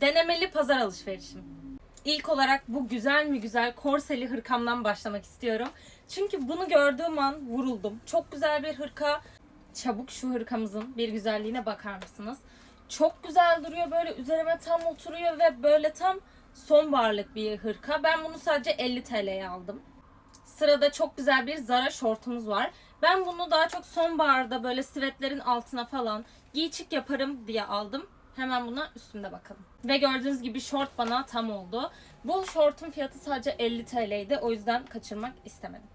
Denemeli pazar alışverişim. İlk olarak bu güzel mi güzel korseli hırkamdan başlamak istiyorum. Çünkü bunu gördüğüm an vuruldum. Çok güzel bir hırka. Çabuk şu hırkamızın bir güzelliğine bakar mısınız? Çok güzel duruyor böyle üzerime tam oturuyor ve böyle tam sonbaharlık bir hırka. Ben bunu sadece 50 TL'ye aldım. Sırada çok güzel bir Zara şortumuz var. Ben bunu daha çok sonbaharda böyle sivetlerin altına falan giy çık yaparım diye aldım. Hemen buna üstünde bakalım. Ve gördüğünüz gibi şort bana tam oldu. Bu şortun fiyatı sadece 50 TL'ydi. O yüzden kaçırmak istemedim.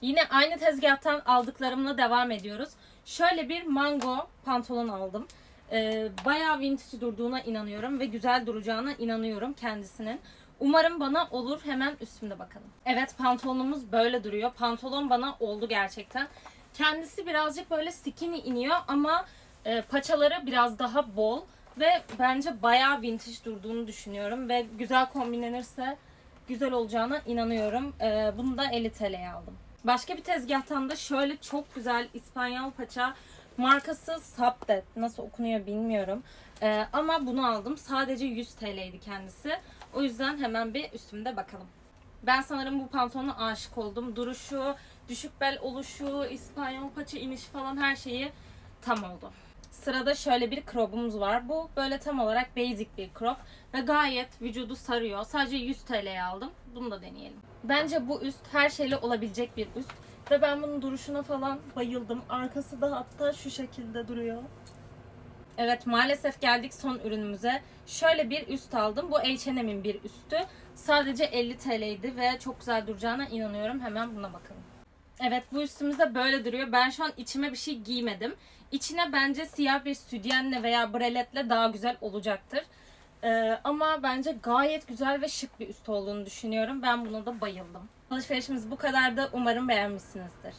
Yine aynı tezgahtan aldıklarımla devam ediyoruz. Şöyle bir mango pantolon aldım. Ee, bayağı vintage durduğuna inanıyorum ve güzel duracağına inanıyorum kendisinin. Umarım bana olur. Hemen üstümde bakalım. Evet pantolonumuz böyle duruyor. Pantolon bana oldu gerçekten. Kendisi birazcık böyle skinny iniyor ama e, paçaları biraz daha bol ve bence bayağı vintage durduğunu düşünüyorum ve güzel kombinlenirse güzel olacağına inanıyorum. E, bunu da 50 TL'ye aldım. Başka bir tezgahtan da şöyle çok güzel İspanyol paça markası Subdet nasıl okunuyor bilmiyorum. E, ama bunu aldım. Sadece 100 TL'ydi kendisi. O yüzden hemen bir üstümde bakalım. Ben sanırım bu pantolona aşık oldum. Duruşu, düşük bel oluşu, İspanyol paça inişi falan her şeyi tam oldu. Sırada şöyle bir crop'umuz var. Bu böyle tam olarak basic bir crop ve gayet vücudu sarıyor. Sadece 100 TL'ye aldım. Bunu da deneyelim. Bence bu üst her şeyle olabilecek bir üst. Ve ben bunun duruşuna falan bayıldım. Arkası da hatta şu şekilde duruyor. Evet maalesef geldik son ürünümüze. Şöyle bir üst aldım. Bu H&M'in bir üstü. Sadece 50 TL'ydi ve çok güzel duracağına inanıyorum. Hemen buna bakalım. Evet bu üstümüzde böyle duruyor. Ben şu an içime bir şey giymedim. İçine bence siyah bir sütyenle veya breletle daha güzel olacaktır. Ee, ama bence gayet güzel ve şık bir üst olduğunu düşünüyorum. Ben buna da bayıldım. Alışverişimiz bu kadardı. Umarım beğenmişsinizdir.